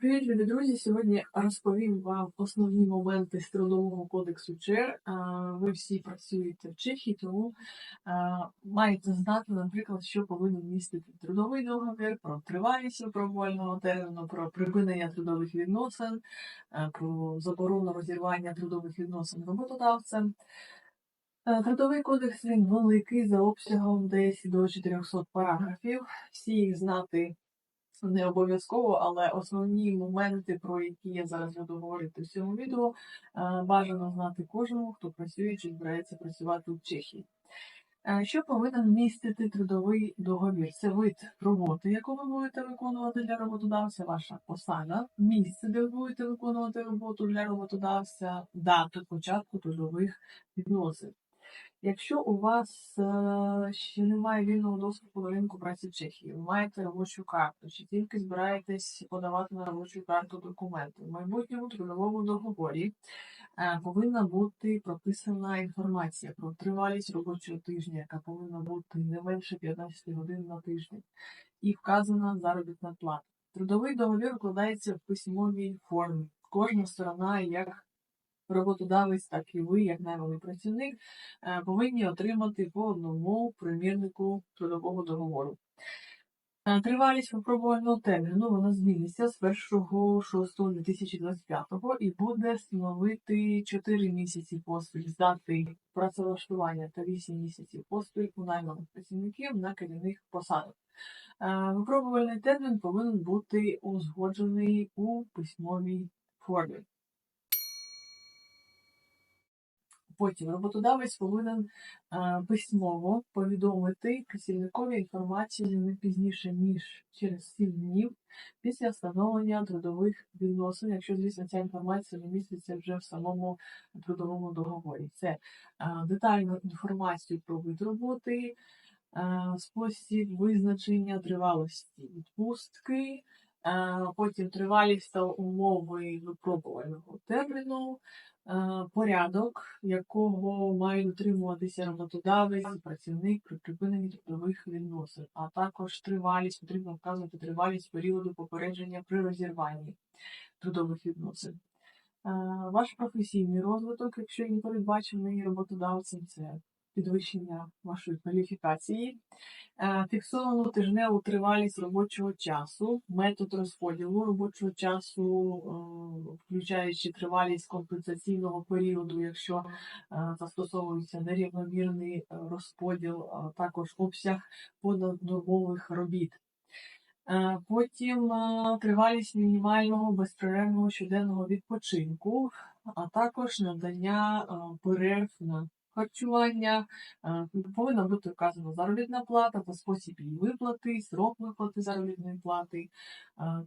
Привіт, любі друзі! Сьогодні розповім вам основні моменти з трудового кодексу ЧЕР. Ви всі працюєте в Чехії, тому маєте знати, наприклад, що повинен містити трудовий договір, про тривалість випробувального терміну, про припинення трудових відносин, про заборону розірвання трудових відносин роботодавцем. Трудовий кодекс він великий за обсягом десь до 400 параграфів. Всі їх знати не обов'язково, але основні моменти, про які я зараз буду говорити в цьому відео, е, бажано знати кожному, хто працює чи збирається працювати в Чехії. Е, Що повинен містити трудовий договір? Це вид роботи, яку ви будете виконувати для роботодавця, ваша посада, місце, де ви будете виконувати роботу для роботодавця, дату початку трудових відносин. Якщо у вас е, ще немає вільного доступу до ринку праці в Чехії, ви маєте робочу карту, чи тільки збираєтесь подавати на робочу карту документи, в майбутньому трудовому договорі е, повинна бути прописана інформація про тривалість робочого тижня, яка повинна бути не менше 15 годин на тиждень, і вказана заробітна плата. Трудовий договір укладається в письмовій формі. Кожна сторона, як роботодавець, так і ви, як найманий працівник, е, повинні отримати по одному примірнику трудового договору. Е, Тривалість випробувального терміну вона зміниться з 1.6.2025 і буде становити 4 місяці поспіль з дати працевлаштування та 8 місяців поспіль у найманих працівників на керівних посадах. Е, Випробувальний термін повинен бути узгоджений у письмовій формі. Потім роботодавець повинен е, письмово повідомити працівникові інформацію не пізніше, ніж через 7 днів після встановлення трудових відносин, якщо, звісно, ця інформація не міститься вже в самому трудовому договорі. Це е, детальну інформацію про вид роботи, е, спосіб визначення тривалості відпустки, потім тривалість та умови випробувального терміну, е, порядок, якого має дотримуватися роботодавець працівник при припиненні трудових відносин, а також тривалість, потрібно вказувати тривалість періоду попередження при розірванні трудових відносин. Е, Ваш професійний розвиток, якщо він передбачений роботодавцем, це підвищення вашої кваліфікації, Е, фіксовану тижневу тривалість робочого часу, метод розподілу робочого часу, е, включаючи тривалість компенсаційного періоду, якщо е, застосовується нерівномірний розподіл, також обсяг понаднормових робіт. Потім тривалість мінімального безперервного щоденного відпочинку, а також надання перерв на харчування. Е, Повинна бути вказана заробітна плата та спосіб її виплати, срок виплати заробітної плати, е,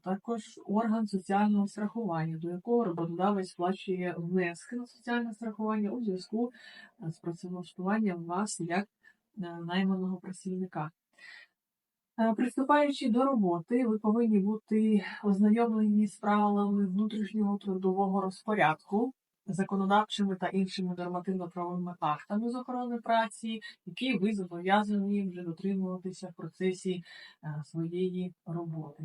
також орган соціального страхування, до якого роботодавець сплачує внески на соціальне страхування у зв'язку е, з працевлаштуванням вас як найманого працівника. Приступаючи до роботи, ви повинні бути ознайомлені з правилами внутрішнього трудового розпорядку, законодавчими та іншими нормативно-правовими актами з охорони праці, які ви зобов'язані вже дотримуватися в процесі е, своєї роботи.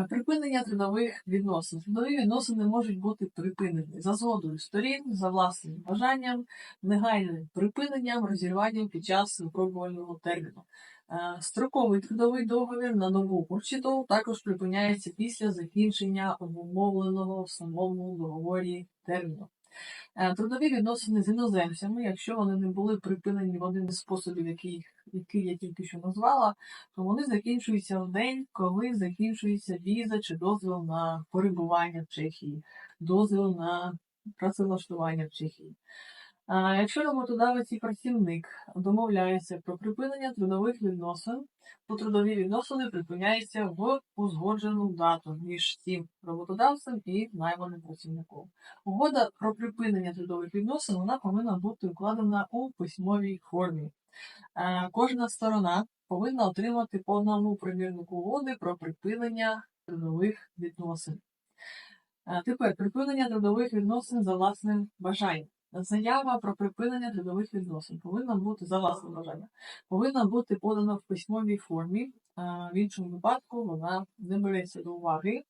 Е, Припинення трудових відносин. Трудові відносини можуть бути припинені за згодою сторін, за власним бажанням, негайним припиненням, розірванням під час випробувального терміну. Е, Строковий трудовий договір на нову урчиту також припиняється після закінчення обумовленого в самому договорі терміну. Е, Трудові відносини з іноземцями, якщо вони не були припинені в один із способів, який, який я тільки що назвала, то вони закінчуються в день, коли закінчується віза чи дозвіл на перебування в Чехії, дозвіл на працевлаштування в Чехії. Якщо роботодавець і працівник домовляються про припинення трудових відносин, то трудові відносини припиняються в узгоджену дату між цим роботодавцем і найманим працівником. Угода про припинення трудових відносин вона повинна бути укладена у письмовій формі. Кожна сторона повинна отримати по одному примірнику угоди про припинення трудових відносин. Тепер припинення трудових відносин за власним бажанням. Заява про припинення трудових відносин повинна бути за власне бажання, повинна бути подана в письмовій формі. В іншому випадку вона не береться до уваги.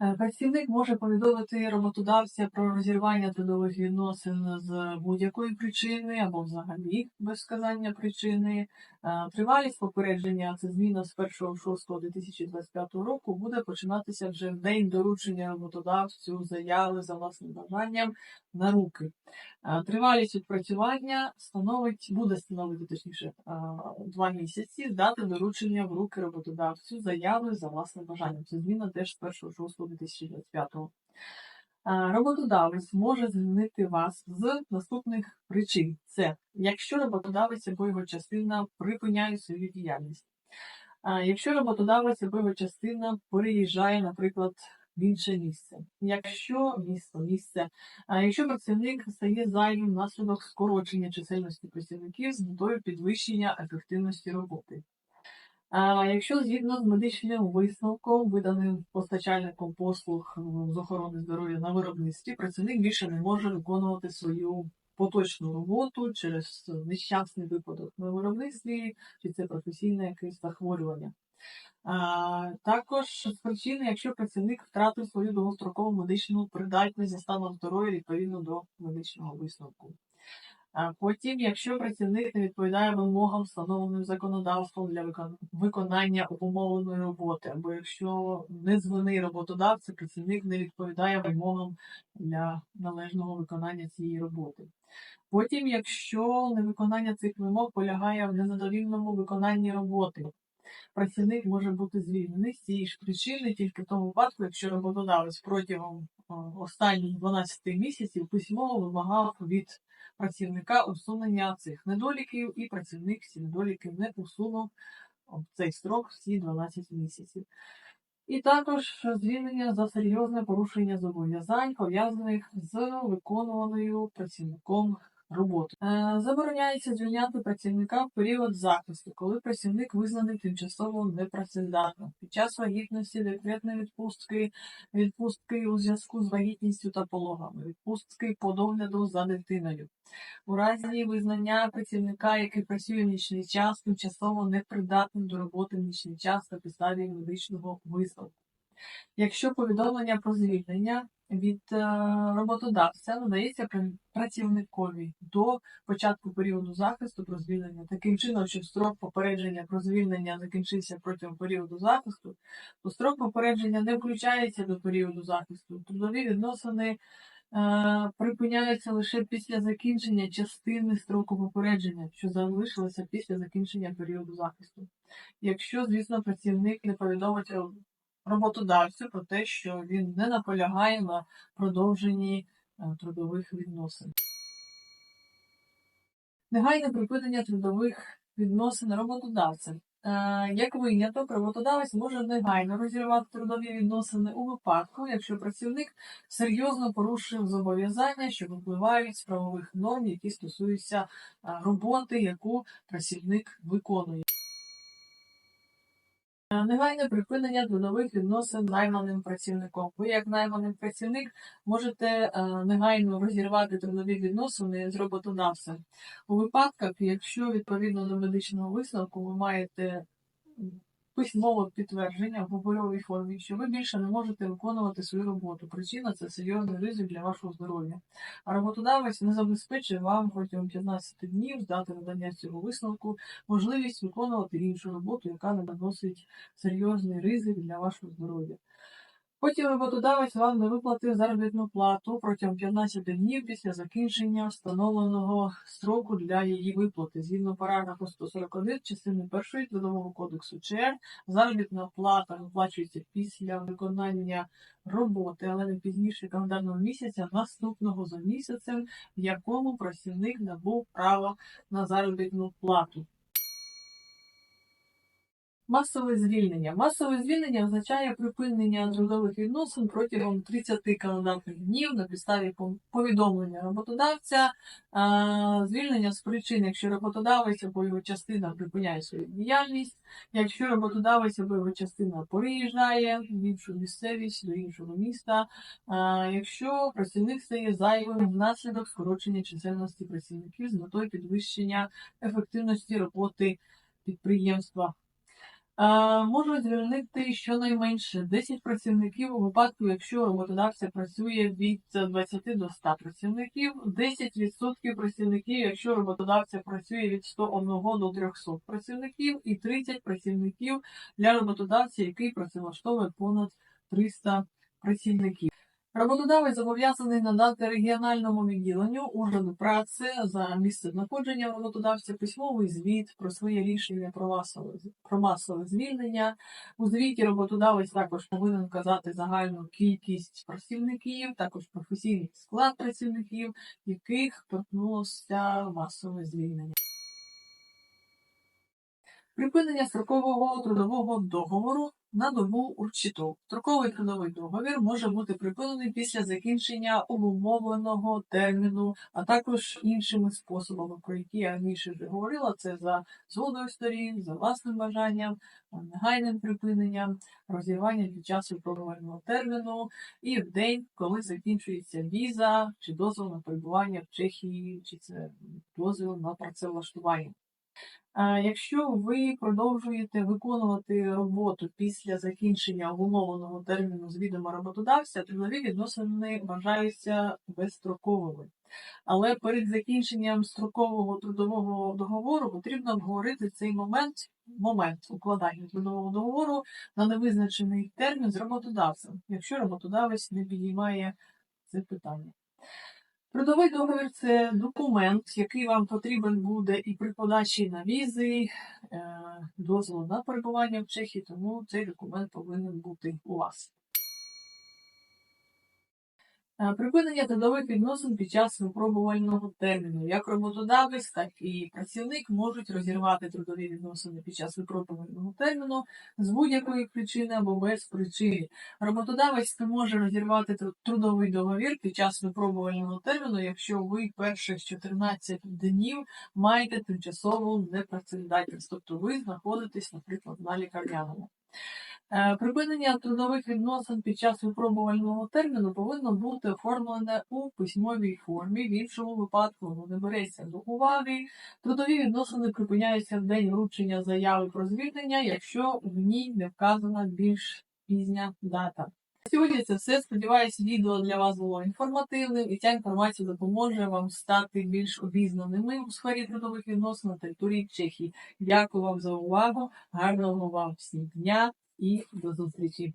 Е, Працівник може повідомити роботодавця про розірвання трудових відносин з будь-якої причини або взагалі без сказання причини. Е, Тривалість попередження, це зміна з 1.6.2025 року, буде починатися вже в день доручення роботодавцю заяви за власним бажанням на руки. Е, Тривалість відпрацювання становить, буде становити точніше е, два місяці з дати доручення в руки роботодавцю заяви за власним бажанням. Це зміна теж з 1.6.2025. Е, Роботодавець може звільнити вас з наступних причин: це якщо роботодавець або його частина припиняє свою діяльність. Якщо роботодавець або його частина переїжджає, наприклад, в інше місце. Якщо місто, місце, якщо працівник стає зайвим внаслідок скорочення чисельності працівників з метою підвищення ефективності роботи. Якщо згідно з медичним висновком, виданим постачальником послуг з охорони здоров'я на виробництві, працівник більше не може виконувати свою поточну роботу через нещасний випадок на виробництві, чи це професійне якесь захворювання. Також з причини, якщо працівник втратив свою довгострокову медичну придатність за станом здоров'я відповідно до медичного висновку. Потім, якщо працівник не відповідає вимогам, встановленим законодавством для виконання обумовленої роботи, або якщо не дзвони роботодавця, працівник не відповідає вимогам для належного виконання цієї роботи. Потім, якщо невиконання цих вимог полягає в незадовільному виконанні роботи, працівник може бути звільнений з цієї ж причини тільки в тому випадку, якщо роботодавець протягом останніх 12 місяців письмово вимагав від працівника усунення цих недоліків, і працівник ці недоліки не усунув в цей строк всі 12 місяців. І також звільнення за серйозне порушення зобов'язань, пов'язаних з виконуваною працівником роботи. Е, Забороняється звільняти працівника в період захисту, коли працівник визнаний тимчасово непрацездатним. Під час вагітності, декретної відпустки, відпустки у зв'язку з вагітністю та пологами, відпустки по догляду за дитиною. У разі визнання працівника, який працює в нічний час, тимчасово непридатним до роботи в нічний час на підставі медичного висновку. Якщо повідомлення про звільнення від е, роботодавця надається працівникові до початку періоду захисту про звільнення, таким чином, що строк попередження про звільнення закінчився протягом періоду захисту, то строк попередження не включається до періоду захисту. Трудові відносини е, припиняються лише після закінчення частини строку попередження, що залишилося після закінчення періоду захисту. Якщо, звісно, працівник не повідомить роботодавцю про те, що він не наполягає на продовженні е, трудових відносин. Негайне припинення трудових відносин роботодавцем. Е, Як виняток, роботодавець може негайно розірвати трудові відносини у випадку, якщо працівник серйозно порушив зобов'язання, що випливають з правових норм, які стосуються е, роботи, яку працівник виконує. Негайне припинення трудових відносин найманим працівником. Ви, як найманий працівник, можете е, негайно розірвати трудові відносини з роботодавцем у випадках, якщо відповідно до медичного висновку ви маєте письмове підтвердження в паперовій формі, що ви більше не можете виконувати свою роботу. Причина це серйозний ризик для вашого здоров'я. А роботодавець не забезпечує вам протягом 15 днів з дати надання цього висновку можливість виконувати іншу роботу, яка не наносить серйозний ризик для вашого здоров'я. Потім роботодавець вам не виплатив заробітну плату протягом 15 днів після закінчення встановленого строку для її виплати. Згідно параграфу 141 частини 1 Трудового кодексу ЧР, заробітна плата виплачується після виконання роботи, але не пізніше календарного місяця наступного за місяцем, в якому працівник набув право на заробітну плату. Масове звільнення. Масове звільнення означає припинення трудових відносин протягом 30 календарних днів на підставі повідомлення роботодавця, звільнення з причин, якщо роботодавець або його частина припиняє свою діяльність, якщо роботодавець або його частина переїжджає в іншу місцевість до іншого міста, якщо працівник стає зайвим внаслідок скорочення чисельності працівників з метою підвищення ефективності роботи підприємства. Е, Можуть звільнити щонайменше 10 працівників у випадку, якщо роботодавця працює від 20 до 100 працівників, 10% працівників, якщо роботодавця працює від 101 до 300 працівників, і 30 працівників для роботодавця, який працевлаштовує понад 300 працівників. Роботодавець зобов'язаний надати регіональному відділенню органу праці за місце знаходження роботодавця письмовий звіт про своє рішення про масове, про масове звільнення. У звіті роботодавець також повинен вказати загальну кількість працівників, також професійний склад працівників, яких торкнулося масове звільнення. Припинення строкового трудового договору на добу урчиту. Строковий трудовий договір може бути припинений після закінчення обумовленого терміну, а також іншими способами, про які я раніше вже говорила. Це за згодою сторін, за власним бажанням, негайним припиненням, розірвання під час випробувального терміну і в день, коли закінчується віза чи дозвіл на перебування в Чехії, чи це дозвіл на працевлаштування. А Якщо ви продовжуєте виконувати роботу після закінчення обумовленого терміну з відома роботодавця, трудові відносини вважаються безстроковими. Але перед закінченням строкового трудового договору потрібно обговорити цей момент, момент укладання трудового договору на невизначений термін з роботодавцем, якщо роботодавець не підіймає це питання. Трудовий договір це документ, який вам потрібен буде і при подачі на візи, е, дозволу на перебування в Чехії, тому цей документ повинен бути у вас. Е, Припинення трудових відносин під час випробувального терміну. Як роботодавець, так і працівник можуть розірвати трудові відносини під час випробувального терміну з будь-якої причини або без причини. Роботодавець не може розірвати трудовий договір під час випробувального терміну, якщо ви перших 14 днів маєте тимчасову непрацездатність, тобто ви знаходитесь, наприклад, на лікарняному. Е, Припинення трудових відносин під час випробувального терміну повинно бути оформлене у письмовій формі. В іншому випадку воно не береться до уваги. Трудові відносини припиняються в день вручення заяви про звільнення, якщо в ній не вказана більш пізня дата. Сьогодні це все. Сподіваюсь, відео для вас було інформативним, і ця інформація допоможе вам стати більш обізнаними у сфері трудових відносин на території Чехії. Дякую вам за увагу. Гарного вам всім дня і до зустрічі!